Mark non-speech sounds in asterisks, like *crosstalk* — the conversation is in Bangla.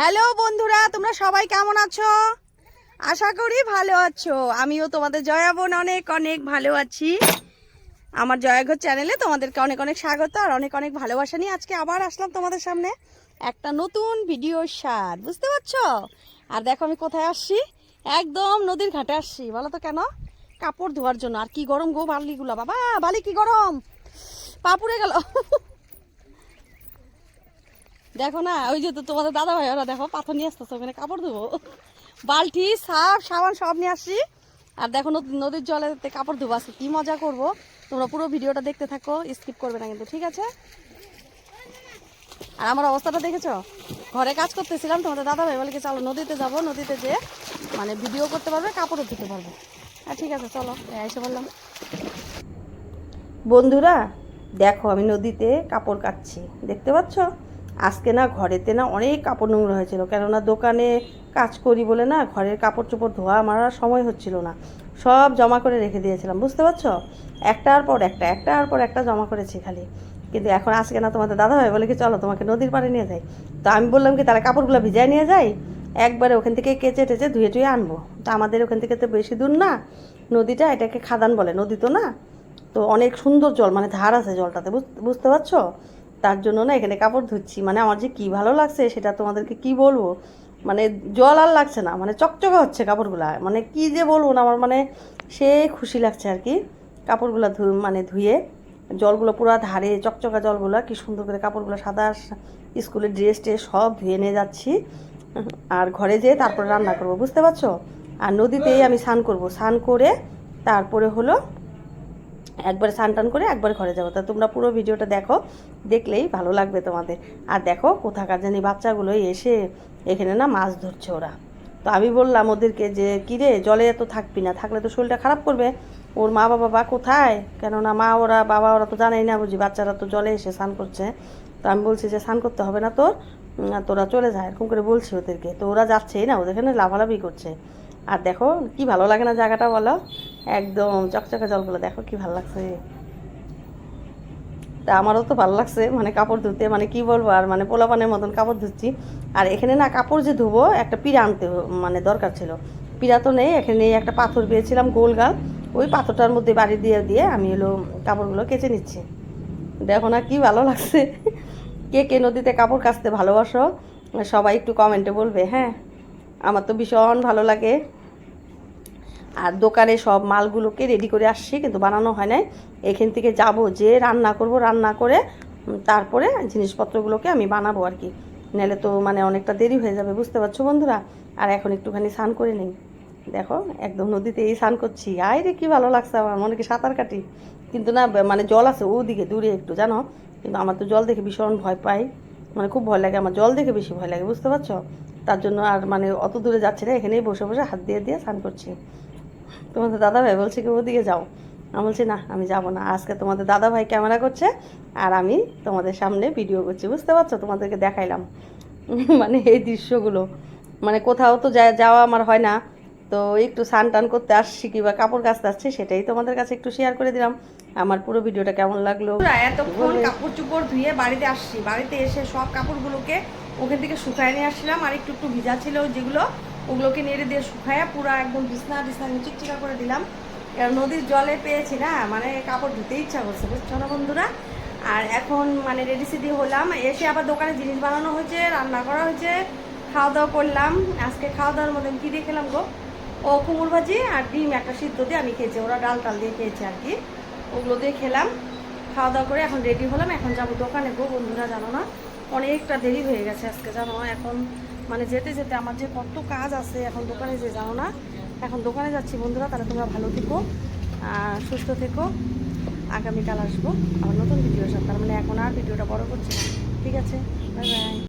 হ্যালো বন্ধুরা, তোমরা সবাই কেমন আছো? আশা করি ভালো আছো। আমিও তোমাদের জয়া বোন অনেক অনেক ভালো আছি। আমার জয়াঘর চ্যানেলে তোমাদেরকে অনেক অনেক স্বাগত আর অনেক অনেক ভালোবাসা নিয়ে আজকে আবার আসলাম তোমাদের সামনে একটা নতুন ভিডিও সার, বুঝতে পারছ? আর দেখো আমি কোথায় আসছি? একদম নদীর ঘাটে আসছি, বলো তো কেন? কাপড় ধোয়ার জন্য। আর কি গরম গো বালিগুলো, বাবা, বালি কি গরম? পা পুড়ে গেল। দেখো না, ওই যে তো তোমাদের দাদা ভাই, ওরা দেখো পাথর নিয়ে আসতেছে, ওখানে কাপড় ধোবো। বালতি সাপ সাবান সব নিয়ে আসছি। আর দেখো নদ- নদীর জলে কাপড় ধোবো, আজকে কি মজা করব? তোমরা পুরো ভিডিওটা দেখতে থাকো স্কিপ করবে না কিন্তু, ঠিক আছে? আর আমার অবস্থাটা দেখেছ? ঘরে কাজ করতেছিলাম, তোমাদের দাদা ভাই বলে কি, চলো নদীতে যাব, নদীতে যে মানে ভিডিও করতে পারবে, কাপড়ও ধুতে পারবে। হ্যাঁ ঠিক আছে, চলো এসে বললাম। বন্ধুরা, দেখো আমি নদীতে কাপড় কাচ্ছি দেখতে পাচ্ছ? আজকে না ঘরেতে না অনেক কাপড় নোংরা হয়েছিল, কেননা দোকানে কাজ করি বলে না ঘরের কাপড় চোপড় ধোয়া মারার সময় হচ্ছিল না। সব জমা করে রেখে দিয়েছিলাম, বুঝতে পারছ? একটার পর একটা একটার পর একটা জমা করেছি খালি। কিন্তু এখন আজকে না তোমাদের দাদা ভাই বলে কি, চলো তোমাকে নদীর পাড়ে নিয়ে যাই। তো আমি বললাম কি, তাহলে কাপড়গুলো ভিজায় নিয়ে যাই, একবারে ওখান থেকে কেচে টেচে ধুয়ে টুয়ে আনব। তো আমাদের ওখান থেকে তো বেশি দূর না, নদীটা এটাকে খাদান বলে, নদী তো না? তো অনেক সুন্দর জল মানে ধার আছে জলটাতে, বুঝ- বুঝতে পারছ? তার জন্য না এখানে কাপড় ধুচ্ছি। মানে আমার যে কী ভালো লাগছে সেটা তোমাদেরকে কি বলব? মানে জল আর লাগছে না মানে চকচকে হচ্ছে কাপড়গুলা। মানে কি যে বলব না, আমার মানে সে খুশি লাগছে আর কি। কাপড়গুলো ধু মানে ধুয়ে জলগুলো পুরো ধারে, চকচকা জলগুলো, কি সুন্দর করে কাপড়গুলো সাদা স্কুলের ড্রেস ট্রেস সব ধুয়ে নিয়ে যাচ্ছি। আর ঘরে যেয়ে তারপরে রান্না করব, বুঝতে পারছ? আর নদীতেই আমি স্নান করব। স্নান করে তারপরে হলো একবার স্নান করে একবার ঘরে যাব। তা তোমরা পুরো ভিডিওটা দেখো, দেখলেই ভালো লাগবে তোমাদের। আর দেখো, কোথাকার জানি বাচ্চাগুলো এসে এখানে না মাছ ধরছে ওরা। তো আমি বললাম ওদেরকে যে, কিরে, জলে এত থাকবি না, থাকলে তো শরীরটা খারাপ করবে। ওর মা বাবা বা কোথায়? কেননা মা ওরা, বাবা ওরা তো জানেই না বুঝি, বাচ্চারা তো জলে এসে স্নান করছে। তো আমি বলছি যে, স্নান করতে হবে না তোর তোরা চলে যায় এরকম করে বলছি ওদেরকে। তো ওরা যাচ্ছেই না, ওদের এখানে লাভালাভি করছে। আর দেখো, কি ভালো লাগে না জায়গাটা বলো। একদম চকচকে জলগুলো দেখো কি ভালো লাগছে। তা আমারও তো ভালো লাগছে মানে কাপড় ধুতে মানে কি বলব আর মানে পোলাপানের মতন কাপড় ধুচ্ছি। আর এখানে না কাপড় যে ধুবো, একটা পিড়া আনতে মানে দরকার ছিল। পিড়া তো নেই, এখানে একটা পাথর পেয়েছিলাম গোলগাল ওই পাথরটার মধ্যে বাড়ি দিয়ে দিয়ে আমি হলো কাপড়গুলো কেচে নিচ্ছি। দেখো না কি ভালো লাগছে। কে কে নদীতে কাপড় কাচতে ভালোবাসো, সবাই একটু কমেন্টে বলবে হ্যাঁ? আমার তো ভীষণ ভালো লাগে। আর দোকানে সব মালগুলোকে রেডি করে আসছি, কিন্তু বানানো হয় নাই। এখান থেকে যাব যে রান্না করব, রান্না করে তারপরে জিনিসপত্রগুলোকে আমি বানাবো আর কি। নাহলে তো মানে অনেকটা দেরি হয়ে যাবে, বুঝতে পারছ বন্ধুরা? আর এখন একটুখানি স্নান করে নিই। দেখো, একদম নদীতে এই স্নান করছি। আয় রে, কি ভালো লাগছে আমার, মনে কি সাঁতার কাটি? কিন্তু না মানে জল আছে ওদিকে, দূরে একটু, জানো? কিন্তু আমার তো জল দেখে ভীষণ ভয় পাই। মানে খুব ভয় লাগে, আমার জল দেখে বেশি ভয় লাগে, বুঝতে পারছ? তার জন্য আর মানে অত দূরে যাচ্ছি না, এখানেই বসে বসে হাত দিয়ে দিয়ে স্নান করছি। তোমাদের দাদা ভাই বলছে কি, ওদিকে যাও। আমি বলছি, না, আমি যাব না। আজকে তোমাদের দাদা ভাই ক্যামেরা করছে আর আমি তোমাদের সামনে ভিডিও করছি। বুঝতে পারছ? তোমাদেরকে দেখাইলাম। *laughs* মানে এই দৃশ্যগুলো। মানে কোথাও তো যাওয়া আমার হয় না। তো একটু স্নান টান করতে আসছি কিংবা কাপড় কাচতে আসছি সেটাই তোমাদের কাছে একটু শেয়ার করে দিলাম। আমার পুরো ভিডিওটা কেমন লাগল? এতক্ষণ কাপড় চোপড় ধুয়ে বাড়িতে আসছি। বাড়িতে এসে সব কাপড়গুলোকে ওখান থেকে শুকায় নিয়ে আসছিলাম। আর একটু একটু ভিজা ছিল যেগুলো। ওগুলোকে নেড়ে দিয়ে শুকায় পুরো একদম বিছনা বিছনা চিকচিকা করে দিলাম। নদীর জলে পেয়েছি না মানে কাপড় ধুতে ইচ্ছা করছে, বুঝছ না বন্ধুরা? আর এখন মানে রেডি সেডি হলাম, এসে আবার দোকানে জিনিস বানানো হয়েছে, রান্না করা হয়েছে খাওয়া দাওয়া করলাম। আজকে খাওয়া দাওয়ার মধ্যে কী দিয়ে খেলাম গো? ও কুমড় ভাজি আর ডিম একটা সিদ্ধ দিয়ে আমি খেয়েছি, ওরা ডাল টাল দিয়ে খেয়েছে আর কি। ওগুলো দিয়ে খেলাম। খাওয়া দাওয়া করে এখন রেডি হলাম, এখন যাব দোকানে গো বন্ধুরা, জানো না? অনেকটা দেরি হয়ে গেছে আজকে, জানো? এখন মানে যেতে যেতে আমার যে কত কাজ আছে, এখন দোকানে যে যাও না, এখন দোকানে যাচ্ছি বন্ধুরা, তাহলে তোমরা ভালো থেকো সুস্থ থেকো। আগামীকাল আসব, আবার নতুন ভিডিও সব তার মানে এখন আর ভিডিওটা বড় করছি ঠিক আছে বাই বাই